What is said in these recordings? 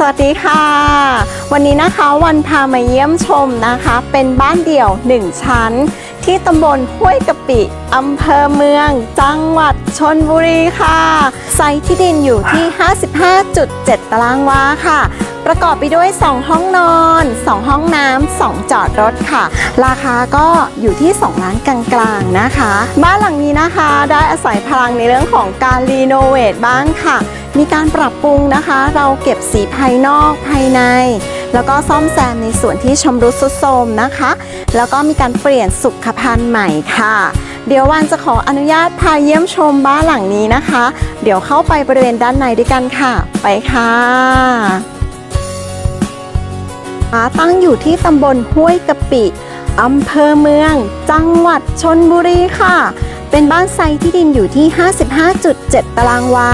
สวัสดีค่ะ วันนี้นะคะวันพามาเยี่ยมชมนะคะ เป็นบ้านเดี่ยว 1 ชั้น ที่ตำบลห้วยกะปิอำเภอเมือง จังหวัดชนบุรีค่ะ ไซต์ที่ดินอยู่ที่ 55.7 ตารางวาค่ะ ประกอบไปด้วย 2 ห้องนอน 2 ห้องน้ำ 2 จอดรถค่ะ ราคาก็อยู่ที่ 2 ล้านกลางๆนะคะ บ้านหลังนี้นะคะได้อาศัยพลังในเรื่องของการรีโนเวทบ้านค่ะ มีการปรับปรุงนะคะ เราเก็บสีภายนอกภายใน แล้วก็ซ่อมแซมในส่วนที่ชำรุดทรุดโทรมนะคะ แล้วก็มีการเปลี่ยนสุขภัณฑ์ใหม่ค่ะ เดี๋ยววันจะขออนุญาตพาเยี่ยมชมบ้านหลังนี้นะคะ เดี๋ยวเข้าไปบริเวณด้านในด้วยกันค่ะ ไปค่ะตั้งอยู่ที่ตำบลห้วยกะปิ อำเภอเมือง จังหวัดชนบุรีค่ะ เป็นบ้านไซที่ดินอยู่ที่ 55.7 ตารางวา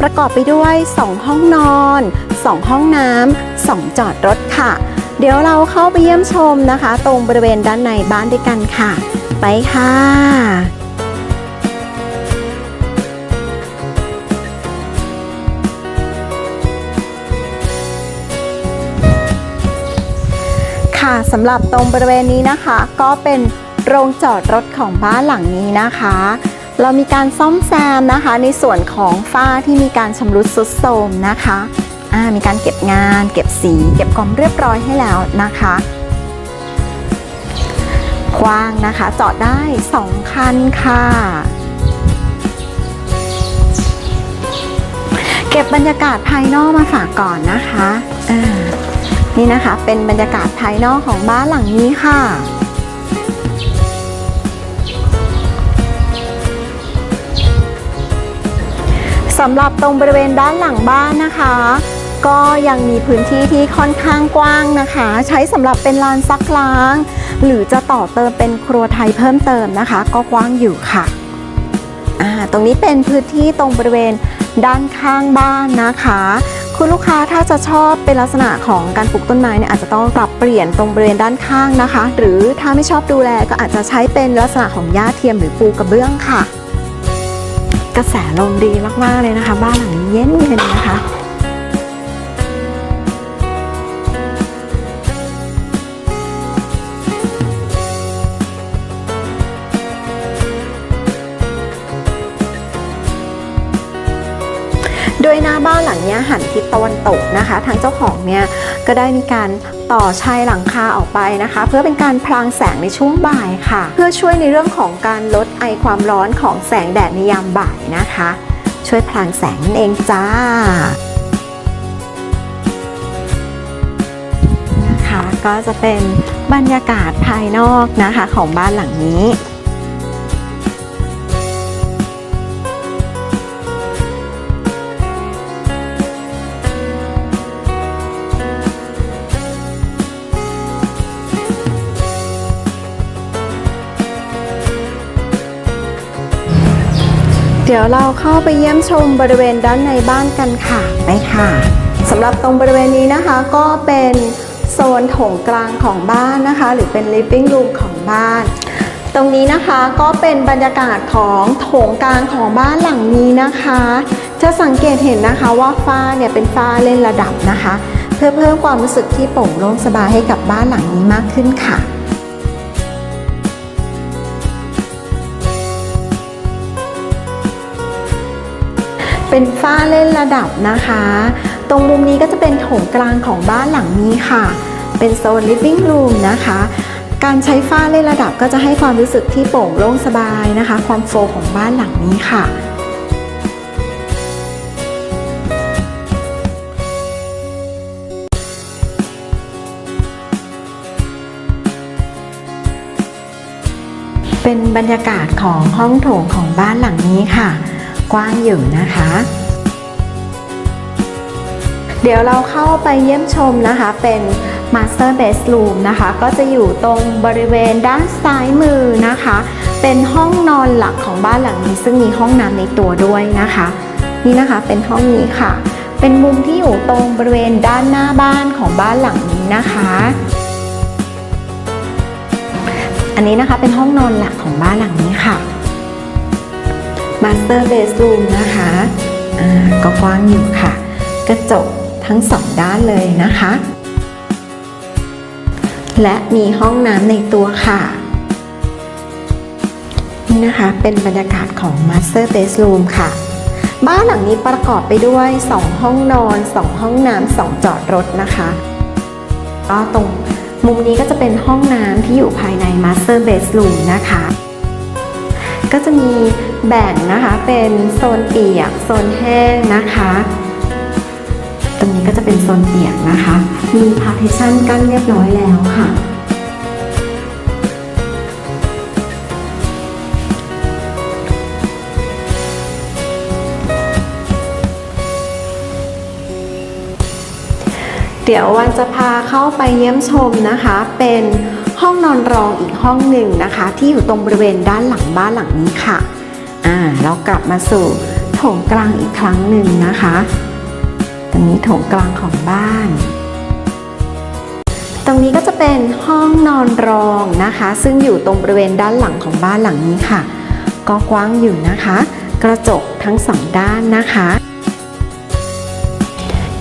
ประกอบไปด้วย 2 ห้องนอน 2 ห้องน้ำ2 จอดรถค่ะ เดี๋ยวเราเข้าไปเยี่ยมชมนะคะ ตรงบริเวณด้านในบ้านด้วยกันค่ะ ไปค่ะค่ะสำหรับตรงบริเวณนี้นะคะ ก็เป็นโรงจอดรถของบ้านหลังนี้นะคะ เรามีการซ่อมแซมนะคะ ในส่วนของฝ้าที่มีการชำรุดทรุดโทรมนะคะมีการเก็บงาน เก็บสี เก็บความเรียบร้อยให้แล้วนะคะกว้างนะคะ จอดได้ 2 คันค่ะ เก็บบรรยากาศภายนอกมาฝากก่อนนะคะ นี่นะคะเป็นบรรยากาศภายนอกของบ้านหลังนี้ค่ะำหรับตรงบริเวณด้านหลังบ้านนะคะ ก็ยังมีพื้นที่ที่ค่อนข้างกว้างนะคะ ใช้สำหรับเป็นลานซักล้าง หรือจะต่อเติมเป็นครัวไทยเพิ่มเติมนะคะ ก็กว้างอยู่ค่ะตรงนี้เป็นพื้นที่ตรงบริเวณด้านข้างบ้านนะคะ คุณลูกค้าถ้าจะชอบเป็นลักษณะของการปลูกต้นไม้เนี่ยอาจจะต้องปรับเปลี่ยนตรงบริเวณด้านข้างนะคะ หรือถ้าไม่ชอบดูแลก็อาจจะใช้เป็นลักษณะของหญ้าเทียมหรือปูกระเบื้องค่ะ กระแสลมดีมากๆเลยนะคะ บ้านหลังนี้เย็นเย็นนะคะ ยหน้าบ้านหลังนี้หันทิศตะวันตกนะคะ ทางเจ้าของเนี่ยก็ได้มีการต่อชายหลังคาออกไปนะคะ เพื่อเป็นการพลางแสงในช่วงบ่ายค่ะ เพื่อช่วยในเรื่องของการลดไอความร้อนของแสงแดดในยามบ่ายนะคะ ช่วยพลางแสงนั่นเองจ้านะคะก็จะเป็นบรรยากาศภายนอกนะคะของบ้านหลังนี้ เดี๋ยวเราเข้าไปเยี่ยมชมบริเวณด้านในบ้านกันค่ะ ไปค่ะสำหรับตรงบริเวณนี้นะคะก็เป็นโซนโถงกลางของบ้านนะคะ หรือเป็น living room ของบ้าน ตรงนี้นะคะก็เป็นบรรยากาศของโถงกลางของบ้านหลังนี้นะคะ จะสังเกตเห็นนะคะว่าฝ้าเนี่ยเป็นฝ้าเล่นระดับนะคะ เพื่อเพิ่มความรู้สึกที่โปร่งโล่งสบายให้กับบ้านหลังนี้มากขึ้นค่ะ เป็นฝ้าเล่นระดับนะคะ ตรงมุมนี้ก็จะเป็นโถงกลางของบ้านหลังนี้ค่ะ เป็นโซน living room นะคะ การใช้ฝ้าเล่นระดับก็จะให้ความรู้สึกที่โปร่งโล่งสบายนะคะ ความโฟลของบ้านหลังนี้ค่ะเป็นบรรยากาศของห้องโถงของบ้านหลังนี้ค่ะ กว้างอยู่นะคะ เดี๋ยวเราเข้าไปเยี่ยมชมนะคะเป็น Master Bedroom นะคะ ก็จะอยู่ตรงบริเวณด้านซ้ายมือนะคะ เป็นห้องนอนหลักของบ้านหลังนี้ ซึ่งมีห้องน้ำในตัวด้วยนะคะ นี่นะคะเป็นห้องนี้ค่ะ เป็นมุมที่อยู่ตรงบริเวณด้านหน้าบ้านของบ้านหลังนี้นะคะอันนี้นะคะเป็นห้องนอนหลักของบ้านหลังนี้ค่ะ Master Bedroom นะคะก็กว้างอยู่ค่ะ กระจกทั้งสองด้านเลยนะคะ และมีห้องน้ำในตัวค่ะ นี่นะคะเป็นบรรยากาศของ Master Bedroom ค่ะ บ้านหลังนี้ประกอบไปด้วย 2 ห้องนอน 2 ห้องน้ำ2จอดรถนะคะก็ตรงมุมนี้ก็จะเป็นห้องน้ำที่อยู่ภายใน Master Bedroom นะคะ ก็จะมีแบ่งนะคะเป็นโซนเปียกโซนแห้งนะคะ ตรงนี้ก็จะเป็นโซนเปียกนะคะ มี partition กั้นเรียบร้อยแล้วค่ะเดี๋ยววันจะพาเข้าไปเยี่ยมชมนะคะ เป็น ห้องนอนรองอีกห้องหนึ่งนะคะ ที่อยู่ตรงบริเวณด้านหลังบ้านหลังนี้ค่ะอ่าเรากลับมาสู่โถงกลางอีกครั้งหนึ่งนะคะตรงนี้โถงกลางของบ้าน ตรงนี้ก็จะเป็นห้องนอนรองนะคะ ซึ่งอยู่ตรงบริเวณด้านหลังของบ้านหลังนี้ค่ะ ก็กว้างอยู่นะคะ กระจกทั้งสองด้านนะคะ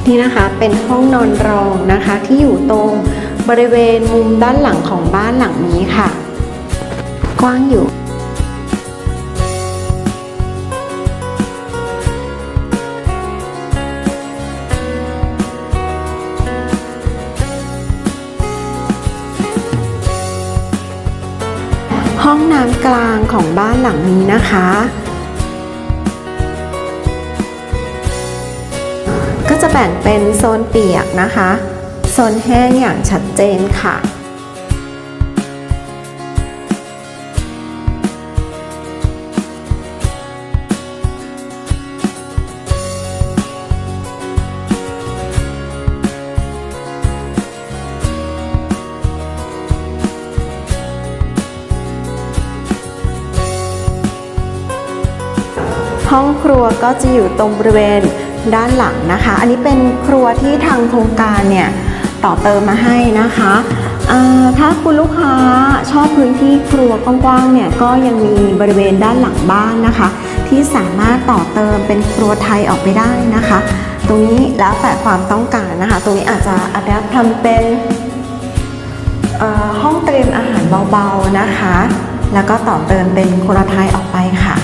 นี่นะคะเป็นห้องนอนรองนะคะที่อยู่ตรง บริเวณมุมด้านหลังของบ้านหลังนี้ค่ะ กว้างอยู่ ห้องน้ำกลางของบ้านหลังนี้นะคะก็จะแบ่งเป็นโซนเปียกนะคะ โซนแห้งอย่างชัดเจนค่ะห้องครัวก็จะอยู่ตรงบริเวณด้านหลังนะคะ อันนี้เป็นครัวที่ทางโครงการเนี่ย ต่อเติมมาให้นะคะถ้าคุณลูกค้าชอบพื้นที่ครัวกว้างๆเนี่ยก็ยังมีบริเวณด้านหลังบ้านนะคะ ที่สามารถต่อเติมเป็นครัวไทยออกไปได้นะคะ ตรงนี้แล้วแต่ความต้องการนะคะ ตรงนี้อาจจะอัดแอปทำเป็นห้องเตรียมอาหารเบาๆนะคะ แล้วก็ต่อเติมเป็นครัวไทยออกไปค่ะ